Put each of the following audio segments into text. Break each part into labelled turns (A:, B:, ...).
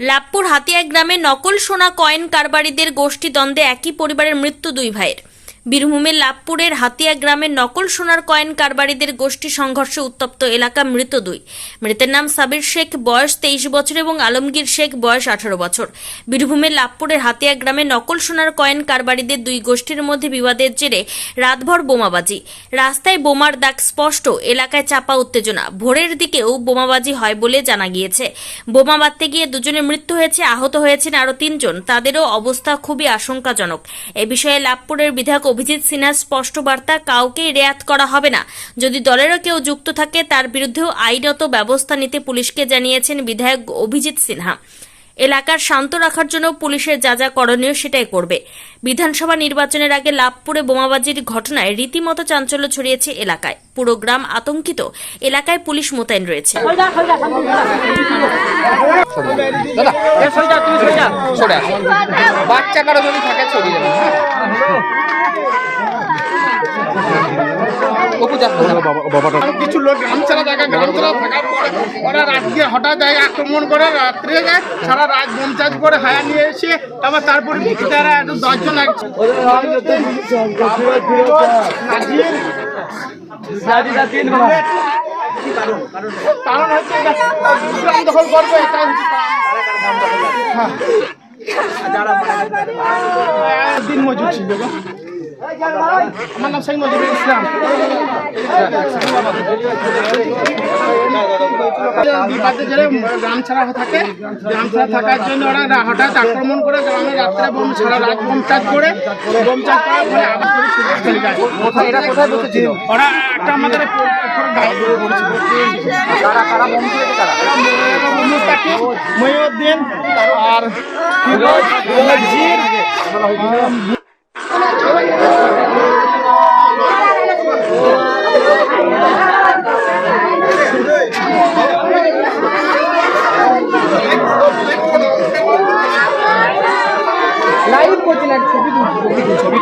A: লাভপুর হাতিয়া গ্রামে নকল সোনা কয়েন কারবারিদের গোষ্ঠী দ্বন্দ্বে একই পরিবারের মৃত্যু দুই ভাইয়ের। বীরভূমের লাভপুরের হাতিয়া গ্রামের নকল সোনার কয়েন কারবারিদের গোষ্ঠী সংঘর্ষে উত্তপ্ত এলাকা মৃত দুই। মৃতের নাম সাবির শেখ, বয়স তেইশ বছর এবং আলমগীর শেখ, বয়স আঠারো বছর। বীরভূমের লাভপুরের হাতিয়া গ্রামে নকল সোনার কয়েন কারবারিদের দুই গোষ্ঠীর মধ্যে বিবাদের জেরে রাতভর বোমাবাজি। রাস্তায় বোমার দাগ স্পষ্ট, এলাকায় চাপা উত্তেজনা। ভোরের দিকেও বোমাবাজি হয় বলে জানা গিয়েছে। বোমা বাঁধতে গিয়ে দুজনের মৃত্যু হয়েছে, আহত হয়েছেন আরও তিনজন। তাদেরও অবস্থা খুবই আশঙ্কাজনক। এ বিষয়ে লাভপুরের বিধায়ক অভিজিৎ সিনহার স্পষ্ট বার্তা কাউকেই রেয়াত করা হবে না। যদি দলেরও কেউ যুক্ত থাকে, তার বিরুদ্ধেও আইনত ব্যবস্থা নিতে পুলিশকে জানিয়েছেন বিধায়ক অভিজিৎ সিনহা। এলাকার শান্ত রাখার জন্য পুলিশের যা যা করণীয় সেটাই করবে। বিধানসভা নির্বাচনের আগে লাভপুরে বোমাবাজির ঘটনায় রীতিমতো চাঞ্চল্য ছড়িয়েছে এলাকায়। পুরো গ্রাম আতঙ্কিত। এলাকায় পুলিশ মোতায়েন রয়েছে।
B: বাচ্চা
C: কিছু লোক গ্রাম ছাড়া জায়গা গ্রাম ছাড়া থাকার পরে ওরা রাত্রে হঠাৎ যায় আক্রমণ করে রাত্রে যায় সারা রাত বোম চার্জ করে হায়া নিয়ে এসে আবার তারপরে তারা একটু দশজন এক কারণ হচ্ছে দখল করবে এটাই হ্যাঁ। দিন মজুর ছিল। ইসলাম জেলে গ্রাম ছাড়া থাকে গ্রাম ছাড়া থাকার জন্য ওরা হঠাৎ আক্রমণ করে গ্রামে রাত্রে বোম সারা রাত বোম করে বোম করার ফলে আবার ওরা একটা আমাদের পুরো- পুরো গায়ে দিয়ে পড়েছিল।
B: কারা কারা বন্ধ হয়েছে কারা
C: মুস্তাকিম, মহিউদ্দিন আর ফিরোজ, নজির,
B: লাইভ করছেন এক ছবি ছবি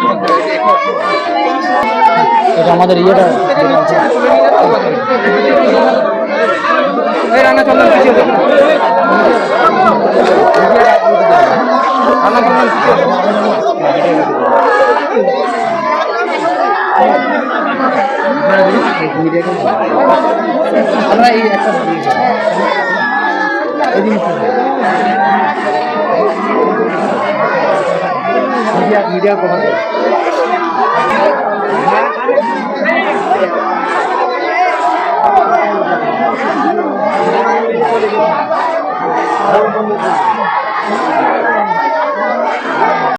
B: এটা আমাদের ইয়েটা। এই রান্না চন্দন। রান্না চন্দন পিছিয়ে আমরা এই একটা মিডিয়া কভার করে